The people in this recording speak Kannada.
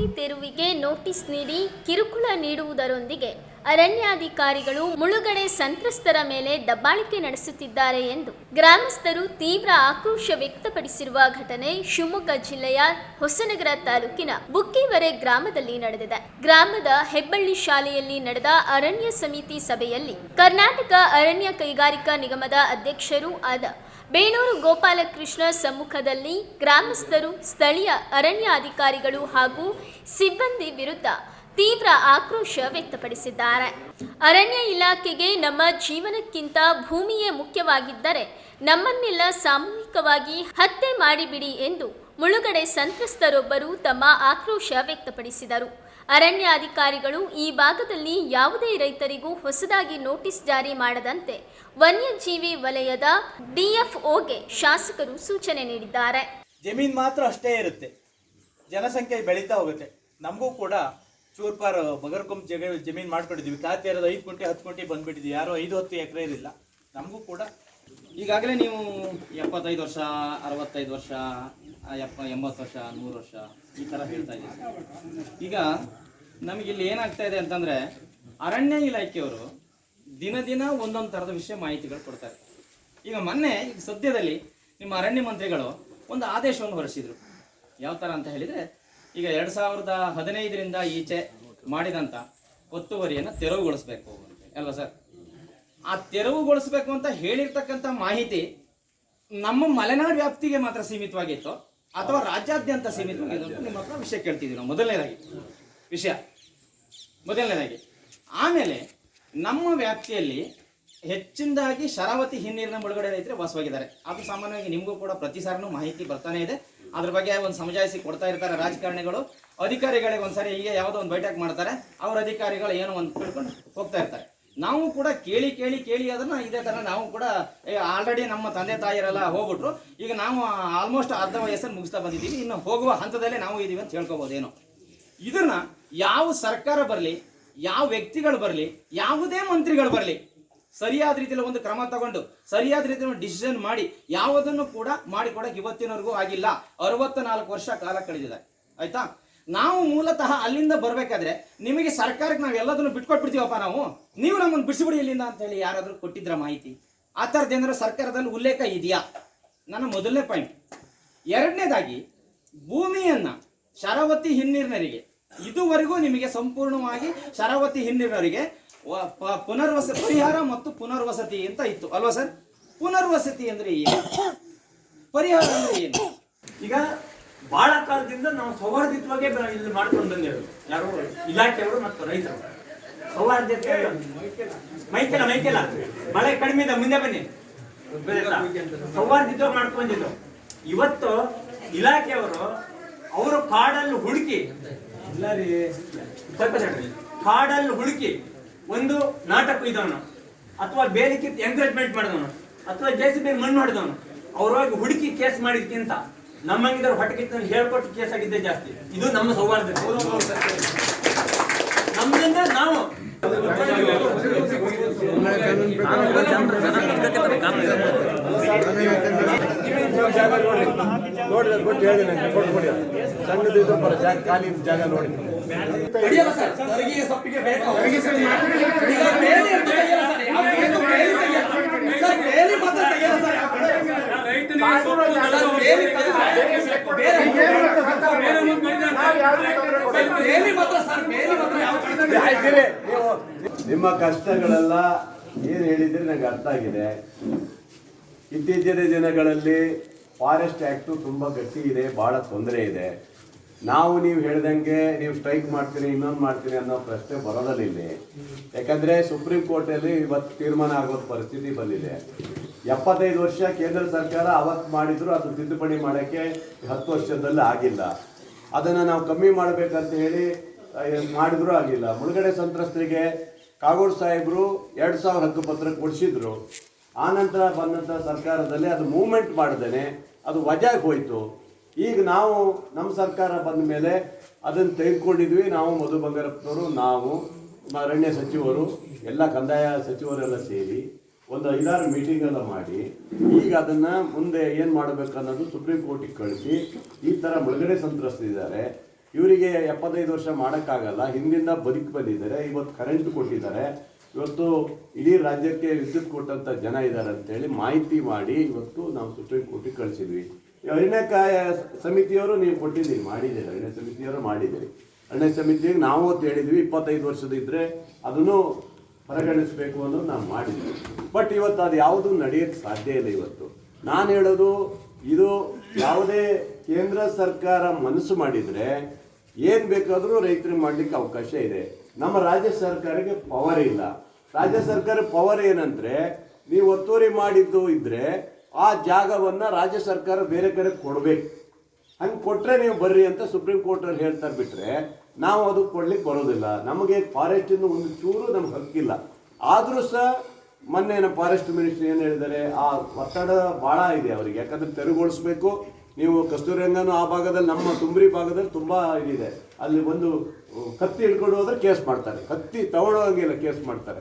ಹೆಬ್ಬಳ್ಳಿ ತೆರವಿಗೆ ನೋಟಿಸ್ ನೀಡಿ ಕಿರುಕುಳ ನೀಡುವುದರೊಂದಿಗೆ ಅರಣ್ಯಾಧಿಕಾರಿಗಳು ಮುಳುಗಡೆ ಸಂತ್ರಸ್ತರ ಮೇಲೆ ದಬ್ಬಾಳಿಕೆ ನಡೆಸುತ್ತಿದ್ದಾರೆ ಎಂದು ಗ್ರಾಮಸ್ಥರು ತೀವ್ರ ಆಕ್ರೋಶ ವ್ಯಕ್ತಪಡಿಸಿರುವ ಘಟನೆ ಶಿವಮೊಗ್ಗ ಜಿಲ್ಲೆಯ ಹೊಸನಗರ ತಾಲೂಕಿನ ಬುಕ್ಕಿವರೆ ಗ್ರಾಮದಲ್ಲಿ ನಡೆದಿದೆ. ಗ್ರಾಮದ ಹೆಬ್ಬಳ್ಳಿ ಶಾಲೆಯಲ್ಲಿ ನಡೆದ ಅರಣ್ಯ ಸಮಿತಿ ಸಭೆಯಲ್ಲಿ ಕರ್ನಾಟಕ ಅರಣ್ಯ ಕೈಗಾರಿಕಾ ನಿಗಮದ ಅಧ್ಯಕ್ಷರೂ ಆದ ಬೇನೂರು ಗೋಪಾಲಕೃಷ್ಣ ಸಮ್ಮುಖದಲ್ಲಿ ಗ್ರಾಮಸ್ಥರು ಸ್ಥಳೀಯ ಅರಣ್ಯ ಅಧಿಕಾರಿಗಳು ಹಾಗೂ ಸಿಬ್ಬಂದಿ ವಿರುದ್ಧ ತೀವ್ರ ಆಕ್ರೋಶ ವ್ಯಕ್ತಪಡಿಸಿದ್ದಾರೆ. ಅರಣ್ಯ ಇಲಾಖೆಗೆ ನಮ್ಮ ಜೀವನಕ್ಕಿಂತ ಭೂಮಿಯೇ ಮುಖ್ಯವಾಗಿದ್ದರೆ ನಮ್ಮನ್ನೆಲ್ಲ ಸಾಮೂಹಿಕವಾಗಿ ಹತ್ಯೆ ಮಾಡಿಬಿಡಿ ಎಂದು ಮುಳುಗಡೆ ಸಂತ್ರಸ್ತರೊಬ್ಬರು ತಮ್ಮ ಆಕ್ರೋಶ ವ್ಯಕ್ತಪಡಿಸಿದರು. ಅರಣ್ಯಾಧಿಕಾರಿಗಳು ಈ ಭಾಗದಲ್ಲಿ ಯಾವುದೇ ರೈತರಿಗೂ ಹೊಸದಾಗಿ ನೋಟಿಸ್ ಜಾರಿ ಮಾಡದಂತೆ ವನ್ಯಜೀವಿ ವಲಯದ ಡಿಎಫ್ಒಗೆ ಶಾಸಕರು ಸೂಚನೆ ನೀಡಿದ್ದಾರೆ. ಜಮೀನು ಮಾತ್ರ ಅಷ್ಟೇ ಇರುತ್ತೆ. ಜನಸಂಖ್ಯೆ ಬೆಳೀತಾ ಹೋಗುತ್ತೆ. ನಮಗೂ ಕೂಡ ಚೂರ್ಪಾರ್ ಬಗರ್ಕೊಂಬ ಜಗ ಜಮೀನು ಮಾಡ್ಕೊಂಡಿದ್ದೀವಿ. ಖಾತೆ ಇರೋದು ಐದು ಗುಂಟೆ ಹತ್ತು ಗುಂಟೆ ಬಂದ್ಬಿಟ್ಟಿದ್ವಿ ಯಾರೋ ಐದು, ಹತ್ತು ಎಕರೆ ಇರಲಿಲ್ಲ. ನಮಗೂ ಕೂಡ ಈಗಾಗಲೇ ನೀವು ಎಪ್ಪತ್ತೈದು ವರ್ಷ, ಅರವತ್ತೈದು ವರ್ಷ ಎಪ್ಪ ಎಂಬತ್ತು ವರ್ಷ, ನೂರು ವರ್ಷ ಈ ಥರ ಹೇಳ್ತಾ ಇದ್ದೀವಿ ಈಗ ನಮಗಿಲ್ಲಿ ಏನಾಗ್ತಾ ಇದೆ ಅಂತಂದರೆ, ಅರಣ್ಯ ಇಲಾಖೆಯವರು ದಿನ ದಿನ ಒಂದೊಂದು ಥರದ ವಿಷಯ ಮಾಹಿತಿಗಳು ಕೊಡ್ತಾರೆ. ಈಗ ಮೊನ್ನೆ, ಈಗ ಸದ್ಯದಲ್ಲಿ ನಿಮ್ಮ ಅರಣ್ಯ ಮಂತ್ರಿಗಳು ಒಂದು ಆದೇಶವನ್ನು ಹೊರಿಸಿದರು ಯಾವ ಥರ ಅಂತ ಹೇಳಿದರೆ ಈಗ ಎರಡು ಸಾವಿರದ ಹದಿನೈದರಿಂದ ಈಚೆ ಮಾಡಿದಂಥ ಒತ್ತುವರಿಯನ್ನು ತೆರವುಗೊಳಿಸ್ಬೇಕು. ಅಲ್ವಾ ಸರ್? ಆ ತೆರವುಗೊಳಿಸಬೇಕು ಅಂತ ಹೇಳಿರ್ತಕ್ಕಂಥ ಮಾಹಿತಿ ನಮ್ಮ ಮಲೆನಾಡು ವ್ಯಾಪ್ತಿಗೆ ಮಾತ್ರ ಸೀಮಿತವಾಗಿತ್ತು. ಅಥವಾ ರಾಜ್ಯಾದ್ಯಂತ ಸೀಮಿತವಾಗಿತ್ತು ಅಂತ ನಿಮ್ಮ ಹತ್ರ ವಿಷಯ ಕೇಳ್ತಿದ್ವಿ ನಾವು. ಮೊದಲನೇದಾಗಿ ವಿಷಯ. ಮೊದಲನೇದಾಗಿ ಆಮೇಲೆ ನಮ್ಮ ವ್ಯಾಪ್ತಿಯಲ್ಲಿ ಹೆಚ್ಚಿನದಾಗಿ ಶರಾವತಿ ಹಿನ್ನೀರಿನ ಮುಳುಗಡೆ ರೈತರು ವಾಸವಾಗಿದ್ದಾರೆ. ಅದು ಸಾಮಾನ್ಯವಾಗಿ ನಿಮಗೂ ಕೂಡ ಪ್ರತಿ ಸಾರನೂ ಮಾಹಿತಿ ಬರ್ತಾನೆ ಇದೆ. ಅದ್ರ ಬಗ್ಗೆ ಒಂದು ಸಮಜಾಯಿಸಿ ಕೊಡ್ತಾ ಇರ್ತಾರೆ ರಾಜಕಾರಣಿಗಳು. ಅಧಿಕಾರಿಗಳಿಗೆ ಒಂದ್ಸರಿ ಹೀಗೆ ಯಾವುದೋ ಒಂದು ಬೈಠಕ್ ಮಾಡ್ತಾರೆ. ಅವ್ರ ಅಧಿಕಾರಿಗಳು ಏನೋ ಒಂದು ತಿಳ್ಕೊಂಡು ಹೋಗ್ತಾ ಇರ್ತಾರೆ. ನಾವು ಕೂಡ ಕೇಳಿ ಕೇಳಿ ಕೇಳಿ ಅದನ್ನ ಇದೇ ತರ ನಾವು ಕೂಡ ಆಲ್ರೆಡಿ ನಮ್ಮ ತಂದೆ, ತಾಯಿರೆಲ್ಲ ಹೋಗ್ಬಿಟ್ರು. ಈಗ ನಾವು ಆಲ್ಮೋಸ್ಟ್ ಅರ್ಧ ವಯಸ್ಸನ್ನು ಮುಗಿಸ್ತಾ ಬಂದಿದ್ದೀವಿ. ಇನ್ನು ಹೋಗುವ ಹಂತದಲ್ಲೇ ನಾವು ಇದೀವಿ ಅಂತ ಹೇಳ್ಕೊಬೋದೇನೋ. ಇದನ್ನ ಯಾವ ಸರ್ಕಾರ ಬರಲಿ, ಯಾವ ವ್ಯಕ್ತಿಗಳು ಬರಲಿ, ಯಾವುದೇ ಮಂತ್ರಿಗಳು ಬರಲಿ ಸರಿಯಾದ ರೀತಿಯಲ್ಲಿ ಒಂದು ಕ್ರಮ ತಗೊಂಡು, ಸರಿಯಾದ ರೀತಿಯಲ್ಲಿ ಡಿಸಿಷನ್ ಮಾಡಿ, ಯಾವುದನ್ನು ಕೂಡ ಮಾಡಿಕೊಡಕ್ಕೆ ಇವತ್ತಿನವರೆಗೂ ಆಗಿಲ್ಲ. ಅರವತ್ತ ನಾಲ್ಕು ವರ್ಷ ಕಾಲ ಕಳೆದಿದೆ. ಆಯ್ತಾ? ನಾವು ಮೂಲತಃ ಅಲ್ಲಿಂದ ಬರಬೇಕಾದ್ರೆ ನಿಮಗೆ ಸರ್ಕಾರಕ್ಕೆ ನಾವು ಎಲ್ಲದನ್ನು ಬಿಟ್ಕೊಟ್ಬಿಡ್ತೀವಪ್ಪ ನಾವು. ನೀವು ನಮ್ಮನ್ನು ಬಿಡಿಸ್ಬಿಡಿ ಇಲ್ಲಿಂದ ಅಂತ ಹೇಳಿ ಯಾರಾದರೂ ಕೊಟ್ಟಿದ್ರ ಮಾಹಿತಿ? ಆ ಥರದ್ದು ಏನಾದ್ರು ಸರ್ಕಾರದಲ್ಲಿ ಉಲ್ಲೇಖ ಇದೆಯಾ? ನನ್ನ ಮೊದಲನೇ ಪಾಯಿಂಟ್ ಎರಡನೇದಾಗಿ, ಭೂಮಿಯನ್ನು ಶರಾವತಿ ಹಿನ್ನೀರಿನರಿಗೆ ಇದುವರೆಗೂ ನಿಮಗೆ ಸಂಪೂರ್ಣವಾಗಿ ಶರಾವತಿ ಪ- ಪುನರ್ವಸ ಪರಿಹಾರ ಮತ್ತು ಪುನರ್ವಸತಿ ಅಂತ ಇತ್ತು. ಅಲ್ವಾ ಸರ್? ಪುನರ್ವಸತಿ ಅಂದ್ರೆ ಏನು? ಪರಿಹಾರ ಅಂದ್ರೆ ಏನು? ಈಗ ಬಹಳ ಕಾಲದಿಂದ ನಾವು ಸೌಹಾರ್ದಿತವಾಗಿ ಇಲ್ಲಿ ಮಾಡ್ಕೊಂಡು ಬಂದೇವೆ ಯಾರು? ಇಲಾಖೆಯವರು ಮತ್ತು ರೈತರು. ಸೌಹಾರ್ದತೆ ಮೈಕೆಲ ಮೈಕೆಲ. ಮಳೆ ಕಡಿಮೆ ಇದೆ ಮುಂದೆ ಬನ್ನಿ. ಸೌಹಾರ್ದಿತ್ವ ಮಾಡ್ಕೊಂಡಿದ್ರು ಇವತ್ತು ಇಲಾಖೆಯವರು ಅವರು ಕಾಡಲ್ಲಿ ಹುಡುಕಿ ಇಲ್ಲ ರೀ. ಸ್ವಲ್ಪ. ಕಾಡಲ್ಲಿ ಹುಡುಕಿ ಒಂದು ನಾಟಕ ಇದ್ದವನು, ಅಥವಾ ಬೇಲಿಕೆ ಎಂಕರೇಜ್ಮೆಂಟ್ ಮಾಡಿದವನು, ಅಥವಾ ಜೆ ಸಿ ಬಿ ಮಣ್ಣು ಮಾಡಿದವನು ಅವ್ರೊಳಗೆ ಹುಡುಕಿ ಕೇಸ್ ಮಾಡಿದ್ಕಿಂತ ನಮ್ಮಂಗಿದ್ರು ಹೊಟ್ಟೆಗಿತ್ತ ಹೇಳ್ಕೊಟ್ಟು ಕೇಸ್ ಆಗಿದ್ದೆ ಜಾಸ್ತಿ. ಇದು ನಮ್ಮ ಸೌಹಾರ್ದ. ನಮ್ಮಿಂದ ನಾವು ನೋಡಿ. ಕೊಟ್ಟು ಹೇಳಿ ನನಗೆ ಕೊಟ್ಟು ಕೊಡಿ ಸಣ್ಣದು ಇದ್ರೆ ಬರೋ ಜಾಗ, ಖಾಲಿ ಜಾಗ ನೋಡಿ. ನಿಮ್ಮ ಕಷ್ಟಗಳೆಲ್ಲ ಏನು ಹೇಳಿದ್ರೆ ನನಗೆ ಅರ್ಥ ಆಗಿದೆ. ಇತ್ತೀಚಿನ ದಿನಗಳಲ್ಲಿ ಫಾರೆಸ್ಟ್ ಆ್ಯಕ್ಟು ತುಂಬ ಗಟ್ಟಿ ಇದೆ ಭಾಳ ತೊಂದರೆ ಇದೆ. ನಾವು ನೀವು ಹೇಳ್ದಂಗೆ ನೀವು ಸ್ಟ್ರೈಕ್ ಮಾಡ್ತೀನಿ ಇನ್ನೊಂದು ಮಾಡ್ತೀನಿ ಅನ್ನೋ ಪ್ರಶ್ನೆ ಬರೋದಲ್ಲ ಇಲ್ಲಿ. ಯಾಕಂದರೆ ಸುಪ್ರೀಂ ಕೋರ್ಟಲ್ಲಿ ಇವತ್ತು ತೀರ್ಮಾನ ಆಗೋದು ಪರಿಸ್ಥಿತಿ ಬಂದಿದೆ. ಎಪ್ಪತ್ತೈದು ವರ್ಷ ಕೇಂದ್ರ ಸರ್ಕಾರ ಅವತ್ತು ಮಾಡಿದ್ರು ಅದು ತಿದ್ದುಪಡಿ ಮಾಡೋಕ್ಕೆ ಹತ್ತು ವರ್ಷದಲ್ಲಿ ಆಗಿಲ್ಲ. ಅದನ್ನು ನಾವು ಕಮ್ಮಿ ಮಾಡಬೇಕಂತ ಹೇಳಿ ಮಾಡಿದ್ರೂ ಆಗಿಲ್ಲ. ಮುಳುಗಡೆ ಸಂತ್ರಸ್ತರಿಗೆ ಕಾಗೋಡು ಸಾಹೇಬರು ಎರಡು ಸಾವಿರ ಹಕ್ಕುಪತ್ರ ಕೊಡಿಸಿದ್ರು. ಆನಂತರ ಬಂದಂಥ ಸರ್ಕಾರದಲ್ಲಿ ಅದು ಮೂವ್ಮೆಂಟ್ ಮಾಡ್ದೇನೆ, ಅದು ವಜಾಗೆ ಹೋಯಿತು. ಈಗ ನಾವು ನಮ್ಮ ಸರ್ಕಾರ ಬಂದ ಮೇಲೆ ಅದನ್ನು ತೆಗೆದುಕೊಂಡಿದ್ವಿ. ನಾವು ಮಧು ಬಂಗಾರಪ್ಪನವರು ನಾವು ಅರಣ್ಯ ಸಚಿವರು, ಎಲ್ಲ ಕಂದಾಯ ಸಚಿವರೆಲ್ಲ ಸೇರಿ ಒಂದು ಐದಾರು ಮೀಟಿಂಗ್ ಎಲ್ಲ ಮಾಡಿ, ಈಗ ಅದನ್ನು ಮುಂದೆ ಏನು ಮಾಡಬೇಕು ಅನ್ನೋದು ಸುಪ್ರೀಂ ಕೋರ್ಟಿಗೆ ಕಳಿಸಿ, ಈ ಥರ ಮುಳುಗಡೆ ಸಂತ್ರಸ್ತಿದ್ದಾರೆ ಇವರಿಗೆ ಎಪ್ಪತ್ತೈದು ವರ್ಷ ಮಾಡೋಕ್ಕಾಗಲ್ಲ. ಹಿಂದಿಂದ ಬದುಕಿ ಬಂದಿದ್ದಾರೆ. ಇವತ್ತು ಕರೆಂಟ್ ಕೊಟ್ಟಿದ್ದಾರೆ. ಇವತ್ತು ಇಡೀ ರಾಜ್ಯಕ್ಕೆ ವಿದ್ಯುತ್ ಕೊಟ್ಟಂಥ ಜನ ಇದ್ದಾರೆ ಅಂತೇಳಿ ಮಾಹಿತಿ ಮಾಡಿ ಇವತ್ತು ನಾವು ಸುಪ್ರೀಂ ಕೋರ್ಟಿಗೆ ಕಳಿಸಿದ್ವಿ. ಅರಣ್ಯಕಾಯ ಸಮಿತಿಯವರು ನೀವು ಕೊಟ್ಟಿದ್ದೀರಿ, ಮಾಡಿದ್ದೀರಿ, ಅರಣ್ಯ ಸಮಿತಿಯವರು ಮಾಡಿದ್ದೀರಿ. ಅರಣ್ಯ ಸಮಿತಿಗೆ ನಾವು ಅಂತ ಹೇಳಿದ್ವಿ, ಇಪ್ಪತ್ತೈದು ವರ್ಷದ ಇದ್ದರೆ ಅದನ್ನು ಪರಿಗಣಿಸಬೇಕು ಅನ್ನೋದು ನಾವು ಮಾಡಿದ್ವಿ ಬಟ್ ಇವತ್ತು ಅದು ಯಾವುದು ನಡೆಯಕ್ಕೆ ಸಾಧ್ಯ ಇಲ್ಲ ಇವತ್ತು. ನಾನು ಹೇಳೋದು, ಇದು ಯಾವುದೇ ಕೇಂದ್ರ ಸರ್ಕಾರ ಮನಸ್ಸು ಮಾಡಿದರೆ ಏನು ಬೇಕಾದರೂ ರೈತರಿಗೆ ಮಾಡ್ಲಿಕ್ಕೆ ಅವಕಾಶ ಇದೆ. ನಮ್ಮ ರಾಜ್ಯ ಸರ್ಕಾರಕ್ಕೆ ಪವರ್ ಇಲ್ಲ. ರಾಜ್ಯ ಸರ್ಕಾರ ಪವರ್ ಏನಂದರೆ, ನೀವು ಒತ್ತುವರಿ ಮಾಡಿದ್ದು ಇದ್ರೆ ಆ ಜಾಗವನ್ನ ರಾಜ್ಯ ಸರ್ಕಾರ ಬೇರೆ ಕಡೆ ಕೊಡಬೇಕು. ಹಂಗೆ ಕೊಟ್ಟರೆ ನೀವು ಬರ್ರಿ ಅಂತ ಸುಪ್ರೀಂ ಕೋರ್ಟ್ ಅವ್ರು ಹೇಳ್ತಾರೆ ಬಿಟ್ಟರೆ ನಾವು ಅದು ಕೊಡ್ಲಿಕ್ಕೆ ಬರೋದಿಲ್ಲ. ನಮಗೆ ಫಾರೆಸ್ಟ್ ಇಂದ ಒಂದು ಚೂರು ನಮ್ಗೆ ಹಕ್ಕಿಲ್ಲ ಆದರೂ ಸಹ ಮೊನ್ನೆ ನಮ್ಮ ಫಾರೆಸ್ಟ್ ಮಿನಿಸ್ಟರ್ ಏನು ಹೇಳಿದ್ದಾರೆ ಆ ಒತ್ತಡ ಭಾಳ ಇದೆ ಅವರಿಗೆ. ಯಾಕಂದ್ರೆ ತೆರವುಗೊಳಿಸ್ಬೇಕು. ನೀವು ಕಸ್ತೂರಿ ರಂಗನು ಆ ಭಾಗದಲ್ಲಿ, ನಮ್ಮ ತುಂಬ್ರಿ ಭಾಗದಲ್ಲಿ ತುಂಬಾ ಇದಿದೆ. ಅಲ್ಲಿ ಒಂದು ಕತ್ತಿ ಹಿಡ್ಕೊಂಡು ಹೋದ್ರೆ ಕೇಸ್ ಮಾಡ್ತಾರೆ. ಕತ್ತಿ ತಗೊಳ್ಳೋಂಗಿಲ್ಲ ಕೇಸ್ ಮಾಡ್ತಾರೆ.